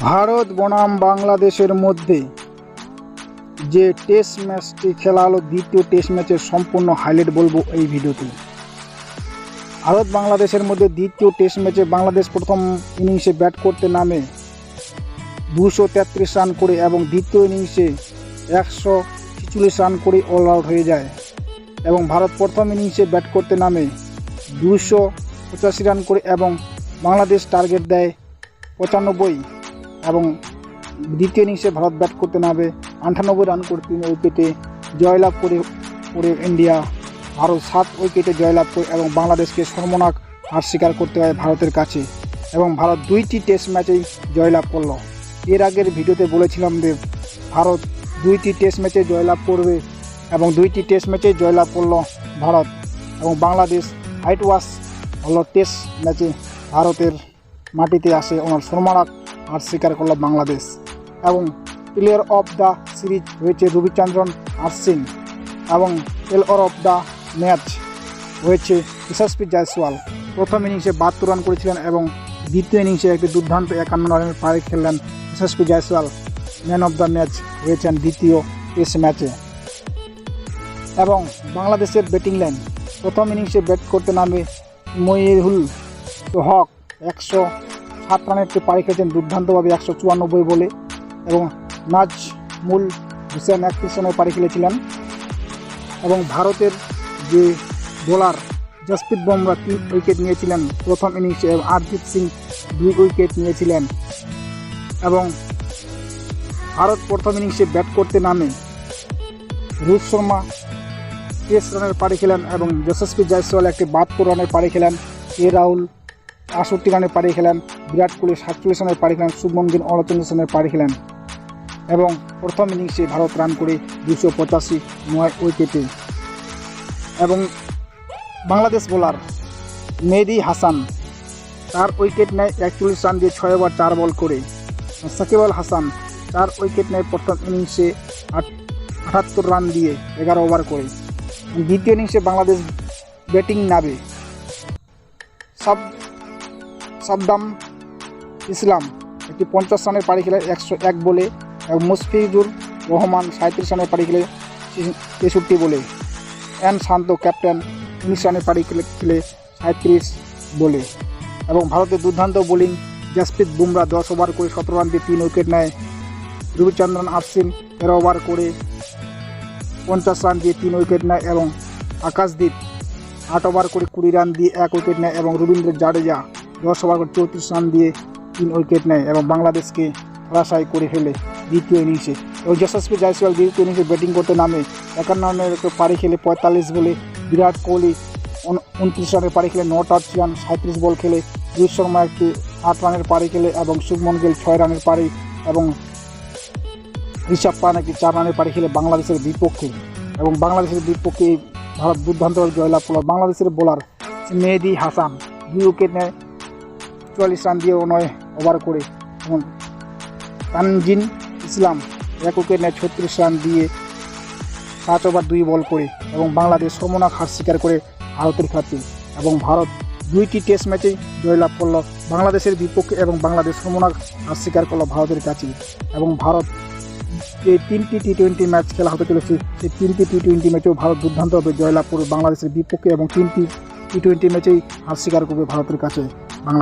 ভারত বনাম বাংলাদেশের মধ্যে যে টেস্ট ম্যাচটি খেলা হলো দ্বিতীয় টেস্ট ম্যাচের সম্পূর্ণ হাইলাইট বলব এই ভিডিওতে। ভারত বাংলাদেশের মধ্যে দ্বিতীয় টেস্ট ম্যাচে বাংলাদেশ প্রথম ইনিংসে ব্যাট করতে নামে দুশো তেত্রিশ রান করে এবং দ্বিতীয় ইনিংসে একশো ছিচল্লিশ রান করে অল আউট হয়ে যায় এবং ভারত প্রথম ইনিংসে ব্যাট করতে নামে দুশো পঁচাশি রান করে এবং বাংলাদেশ টার্গেট দেয় পঁচানব্বই। এবং দ্বিতীয় ইনিংসে ভারত ব্যাট করতে নামে। আটানব্বই রান করে তিন উইকেটে জয়লাভ করে করে ইন্ডিয়া ভারত সাত উইকেটে জয়লাভ করে এবং বাংলাদেশকে সর্বনাক হার স্বীকার করতে হয় ভারতের কাছে। এবং ভারত দুইটি টেস্ট ম্যাচেই জয়লাভ করল। এর আগের ভিডিওতে বলেছিলাম যে, ভারত দুইটি টেস্ট ম্যাচে জয়লাভ করবে এবং দুইটি টেস্ট ম্যাচে জয়লাভ করল ভারত এবং বাংলাদেশ হাইট ওয়াশ হলো টেস্ট ম্যাচে ভারতের মাটিতে আসে। ওনার সর্বনাক হার স্বীকার করল বাংলাদেশ এবং প্লেয়ার অফ দ্য সিরিজ হয়েছে রবিচন্দ্রন আর সিং এবং প্লেয়ার অফ দ্য ম্যাচ হয়েছে যশস্বী জয়সওয়াল। প্রথম ইনিংসে বাহাত্তর রান করেছিলেন এবং দ্বিতীয় ইনিংসে একটি দুর্দান্ত একান্ন রানের পায়ে খেললেন Yashasvi Jaiswal. Man of the match হয়েছেন দ্বিতীয় টেস্ট ম্যাচে। এবং বাংলাদেশের ব্যাটিং লাইন, প্রথম ইনিংসে ব্যাট করতে নামে মইহুল হক একশো সাত রানের একটি পাড়ি খেয়েছেন দুর্দান্তভাবে একশো চুয়ান্নব্বই বলে এবং নাজ নাজমুল হুসেন একত্রিশ রানের পাড়ি খেলেছিলেন। এবং ভারতের যে বোলার জসপ্রীত বুমরা তিন উইকেট নিয়েছিলেন প্রথম ইনিংসে এবং আরজিৎ সিং দুই উইকেট নিয়েছিলেন। এবং ভারত প্রথম ইনিংসে ব্যাট করতে নামে রোহিত শর্মা তেইশ রানের পাড়ি খেলেন এবং যশস্বী জয়সওয়াল একটি বাহাত্তর রানের পাড়ি খেলেন। এ রাহুল আষট্টি রানের পাড়ি খেলেন, বিরাট কোহলি সাতচল্লিশ রানের পাড়ি খেলেন, শুভমন গিল উনচল্লিশ রানের পাড়ি খেলেন। এবং প্রথম ইনিংসে ভারত রান করে দুশো পঁচাশি নয় উইকেটে। এবং বাংলাদেশ বোলার মেহেদি হাসান চার উইকেট নেয় একচল্লিশ রান দিয়ে ছয় ওভার, চার বল করে। সাকিব আল হাসান চার উইকেট নেয় প্রথম ইনিংসে আট, আটাত্তর রান দিয়ে এগারো ওভার করে। দ্বিতীয় ইনিংসে বাংলাদেশ ব্যাটিং নাবে সব সাদ্দাম ইসলাম একটি পঞ্চাশ রানের পাড়ি খেলে একশো এক বলে এবং মুশফিজুর রহমান সাঁত্রিশ রানের পাড়ি খেলে তেষট্টি বলে। এন শান্ত ক্যাপ্টেন উনিশ রানের পাড়ি খেলে খেলে সাঁত্রিশ বলে। এবং ভারতের দুর্দান্ত বোলিং জাসপ্রীত বুমরা দশ ওভার করে সতেরো রান দিয়ে তিন উইকেট নেয়। রবিচন্দ্রন আফসিন তেরো ওভার করে পঞ্চাশ রান দিয়ে তিন উইকেট নেয় এবং আকাশদীপ আট ওভার করে কুড়ি রান দিয়ে এক উইকেট নেয় এবং রবীন্দ্র জাডেজা দশ ওভার চৌত্রিশ রান দিয়ে তিন উইকেট নেয় এবং বাংলাদেশকে ধরাশায়ী করে ফেলে দ্বিতীয় ইনিংসে। এবং যশস্বী জয়সওয়াল দ্বিতীয় ইনিংসে ব্যাটিং করতে নামে। একান্ন রানের পাড়ি খেলে পঁয়তাল্লিশ বলে বিরাট কোহলি উনত্রিশ রানের পাড়ি খেলে নট আউট রান সাঁত্রিশ বল খেলে। রোহিত শর্মা একটি আট রানের পাড়ি খেলে এবং শুভমন গিল ছয় রানের পাড়ি এবং ঋষভ পান একটি চার রানের পাড়ি খেলে বাংলাদেশের বিপক্ষে। এবং বাংলাদেশের বিপক্ষে ভারত দুর্দান্ত জয়লাভ করল। বাংলাদেশের বোলার মেহেদি হাসান দুই উইকেট নেয় চুয়াল্লিশ রান দিয়ে নয় ওভার করে। এবং তানজিন ইসলাম এক উইকেট নেয় ছত্রিশ রান দিয়ে সাত ওভার, দুই বল করে এবং বাংলাদেশ সমনাক হার স্বীকার করে ভারতের খাতে এবং ভারত দুইটি টেস্ট ম্যাচেই জয়লাভ করল বাংলাদেশের বিপক্ষে এবং বাংলাদেশ সমনাক হার স্বীকার করল ভারতের কাছে। এবং ভারত যে তিনটি টি টোয়েন্টি ম্যাচ খেলা হতে চলেছে, সেই তিনটি টি টোয়েন্টি ম্যাচেও ভারত দুর্দান্তভাবে জয়লাভ করবে বাংলাদেশের বিপক্ষে এবং তিনটি টি টোয়েন্টি ম্যাচেই হার স্বীকার করবে ভারতের কাছে।